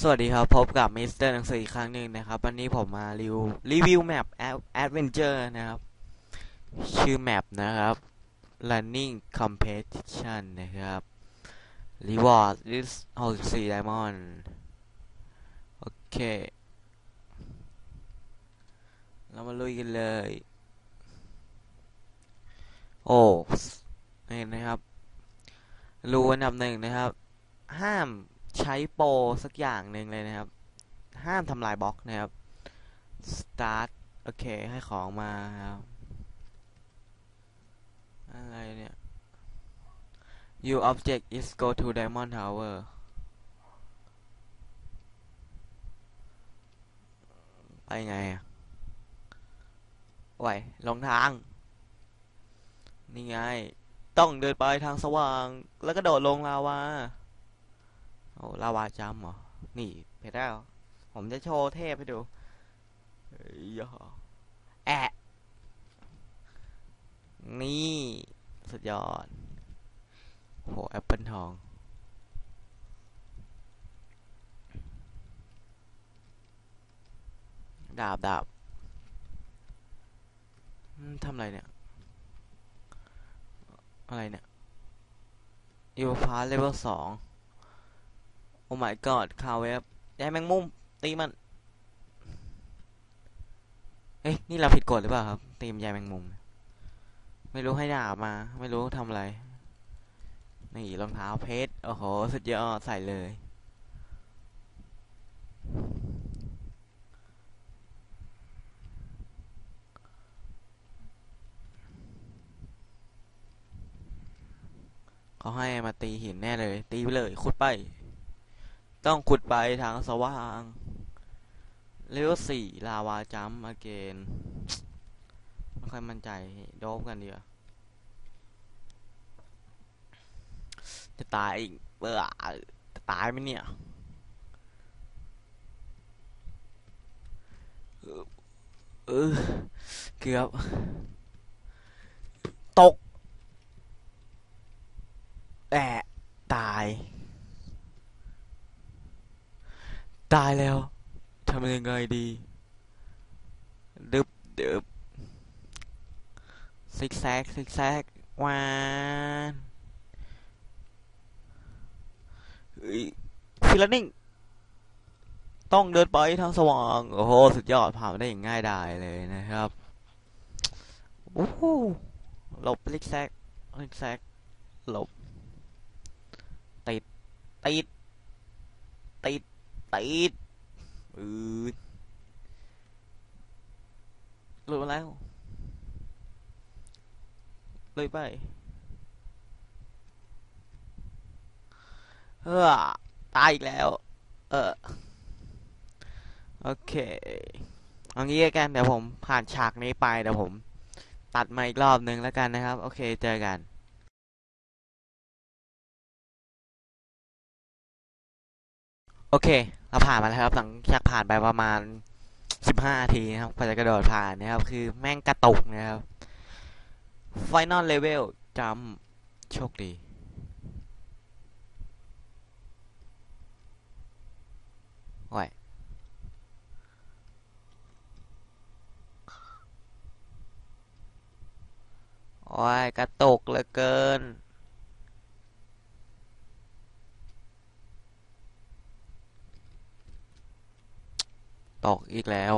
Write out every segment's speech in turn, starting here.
สวัสดีครับ พบกับมิสเตอร์หนังสืออีกครั้งหนึ่งนะครับ วันนี้ผมมารีวิวรีวิวแมปแอดเวนเจอร์นะครับ ชื่อแมปนะครับ Running Competition นะครับ Reward is 64 Diamond โอเค เรามาลุยกันเลย โอ้นี่นะครับ รู้อันดับหนึ่งนะครับ ห้าม ใช้โปรสักอย่างหนึ่งเลยนะครับ ห้ามทำลายบล็อกนะครับ start โอเค ให้ของมาครับ อะไรเนี่ย you object is go to diamond tower ไปไงอะไหวลงทาง นี่ไง ต้องเดินไปทางสว่าง แล้วก็โดดลงลาวา โอ้ลาวาจัมเหรอ นี่เพชรแล้ว ผมจะโชว์เทพให้ดูเฮ้ยย่อแอะนี่ สุดยอดโหแอปเปิลทอง ดาบดาบทำอะไรเนี่ย อะไรเนี่ยยูพาร์เลเวลสอง โอ้ my god คาวเวฟยายแมงมุมตีมัน เฮ้ย นี่เราผิดกฎหรือเปล่าครับ ตีมยายแมงมุม ไม่รู้ให้ดาบมา ไม่รู้ทำอะไร นี่รองเท้าเพชร โอ้โห สุดยอด ใส่เลย เขาให้มาตีหินแน่เลย ตีไปเลยขุดไป ต้องขุดไปทางสว่างเลเวลสี่ลาวาจัมป์อเกนไม่ค่อยมั่นใจโดบกันเดีกว่าจะตายอีกเบื่อจะตายไหมเนี่ยเออเกือบตกแอะตาย ตายแล้วทำยังไงดีดึบดึบซิกแซกซิกแซกวานเฮ้ยฟิลนิ่งต้องเดินไปทางสว่าง โอ้โห สุดยอดผ่านได้อย่างง่ายดายเลยนะครับโอ้โหหลบซิกแซกซิกแซกหลบติดติด ติดอืดหลุดมาแล้ว เลยไปเออตายอีกแล้ว เออ โอเคเอางี้กันเดี๋ยวผมผ่านฉากนี้ไปเดี๋ยวผม ตัดมาอีกรอบนึงแล้วกันนะครับ โอเค เจอกัน อเค เราผ่านมาแล้วครับ หลังจากผ่านไปประมาณสิบห้านาทีนะครับกว่าจะกระโดดผ่านนะครับ คือแม่งกระตุกนะครับ Final Level จำโชคดี โอ้ยโอ้ยกระตุกเหลือเกิน ตกอีกแล้ว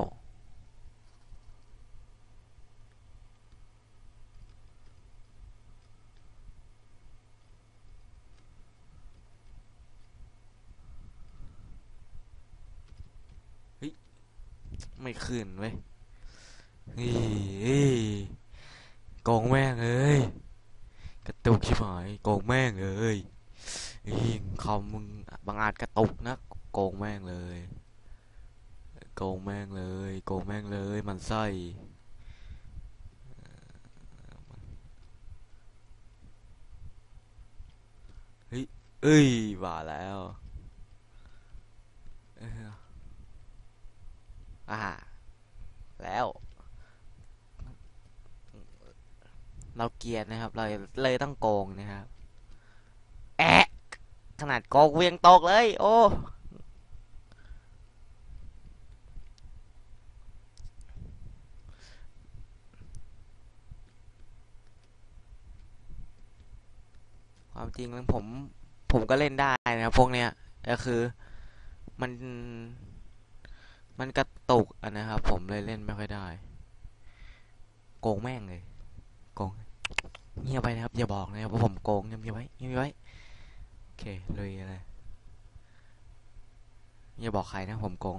เฮ้ยไม่ขึ้นเว้ยเฮ้ยโกงแม่งเอ้ยกระตุกชิบหายโกงแม่งเอ้ยเฮ้ยคอมมึงบางอาจกระตุกนะโกงแม่งเลย โกงแม่งเลย โกงแม่งเลย มันไส้เฮ้ยเอ้ยว่าแล้วอ่าแล้ว เราเกียดนะครับ เราเลยต้องโกงนะครับ แอะ ขนาดโกงเวียงตกเลย โอ้ ความจริงผมผมก็เล่นได้นะครับพวกเนี้ยก็คือมันมันกระตุกอะนะครับ ผมเลยเล่นไม่ค่อยได้ โกงแม่งเลย โกงเงียบไปนะครับอย่าบอกนะครับว่าผมโกงเงียบไว้เงียบไว้โอเคเลยอะไรอย่าบอกใครนะผมโกง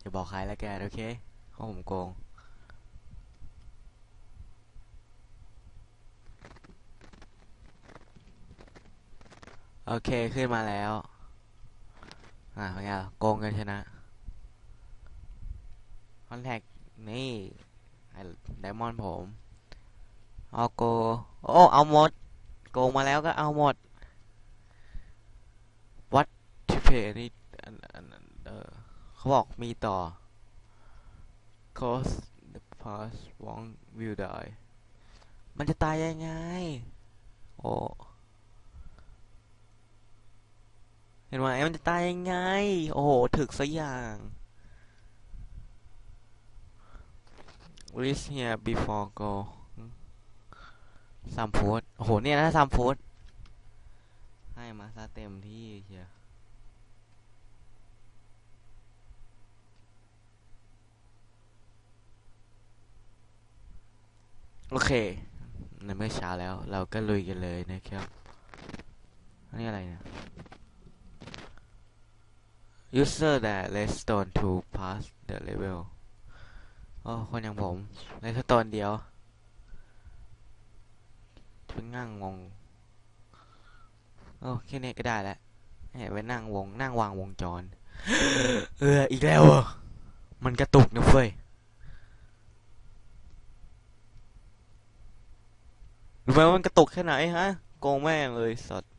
อย่าบอกใครแล้วแกโอเคว่าผมโกง โอเคขึ้นมาแล้ว อ่าเป็นไงล่ะโกงกันชนะคอนแทคนี่ไดมอนด์ผมเอาโก โอ้ เอาหมด โกงมาแล้วก็เอาหมด วัดทิเพนี่อันอันอันเออเขาบอกมีต่อ cause the past one will die มันจะตายยังไง โอ้ เห็นไหมมันจะตายยังไง โอ้โห ถึกสักอย่าง reach here before go ซัมพูดโอ้โห เนี่ยนะซัมพูดให้มาซะเต็มที่เชียโอเค ในเมื่อเช้าแล้ว เราก็ลุยกันเลยนะครับ อันนี้อะไรเนี่ย user that redstone to pass the level โอ้คนอย่างผม redstone เดียวเป็นนั่งงงโอ้แค่นี้ก็ได้แล้วเห็นไปนั่งวง นั่งวางวงจร เออ อีกแล้วเหรอมันกระตุกนะเฟ้ยรู้ไหมว่ามันกระตุกแค่ไหนฮะโกงแม่งเลยสัตว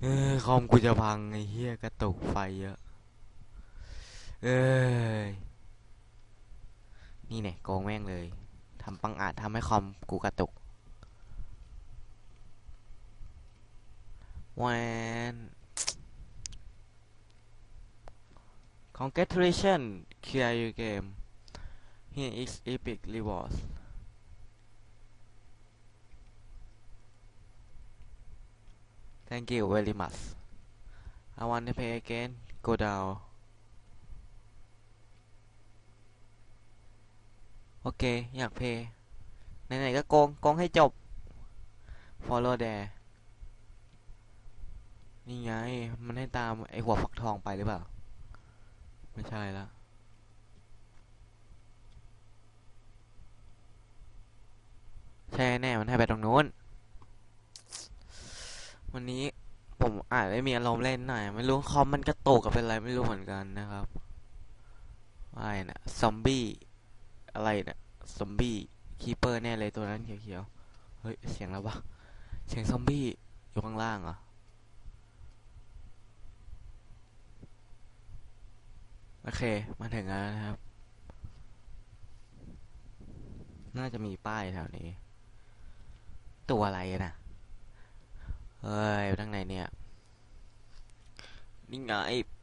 เออคอมกูจะพังไอ้เหี้ยกระตุกไฟเยอะเอ้ยนี่เนี่ยโกงแม่งเลยทำปังอาจทำให้คอมกูกระตุกแวน Congratulations clear your game here is epic rewards Thank you very much. I want to pay again. Go down. โอเคอยากเพย์ไหนๆก็โกงโกงให้จบ follow there นี่ไง มันให้ตามไอหัวฝักทองไปหรือเปล่า ไม่ใช่ละใช่แน่ มันให้ไปตรงนู้น วันนี้ผมอาจ ไม่มีอารมณ์เล่นหน่อย ไม่รู้คอมมันกระตุกกับเป็นอะไรไม่รู้เหมือนกันนะครับอะไรนะซอมบี้อะไรนะซอมบี้คีเปอร์แน่เลยตัวนั้นเขียวๆ เฮ้ย เสียงแล้ววะเสียงซอมบี้อยู่ข้างล่างเหรอโอเค มาถึงแล้วนะครับ น่าจะมีป้ายแถวนี้ ตัวอะไรนะ เฮ้ย ทางไหนเนี่ย นี่ไง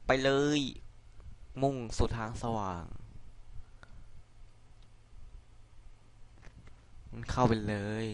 ไปเลย มุ่งสู่ทางสว่าง มันเข้าไปเลย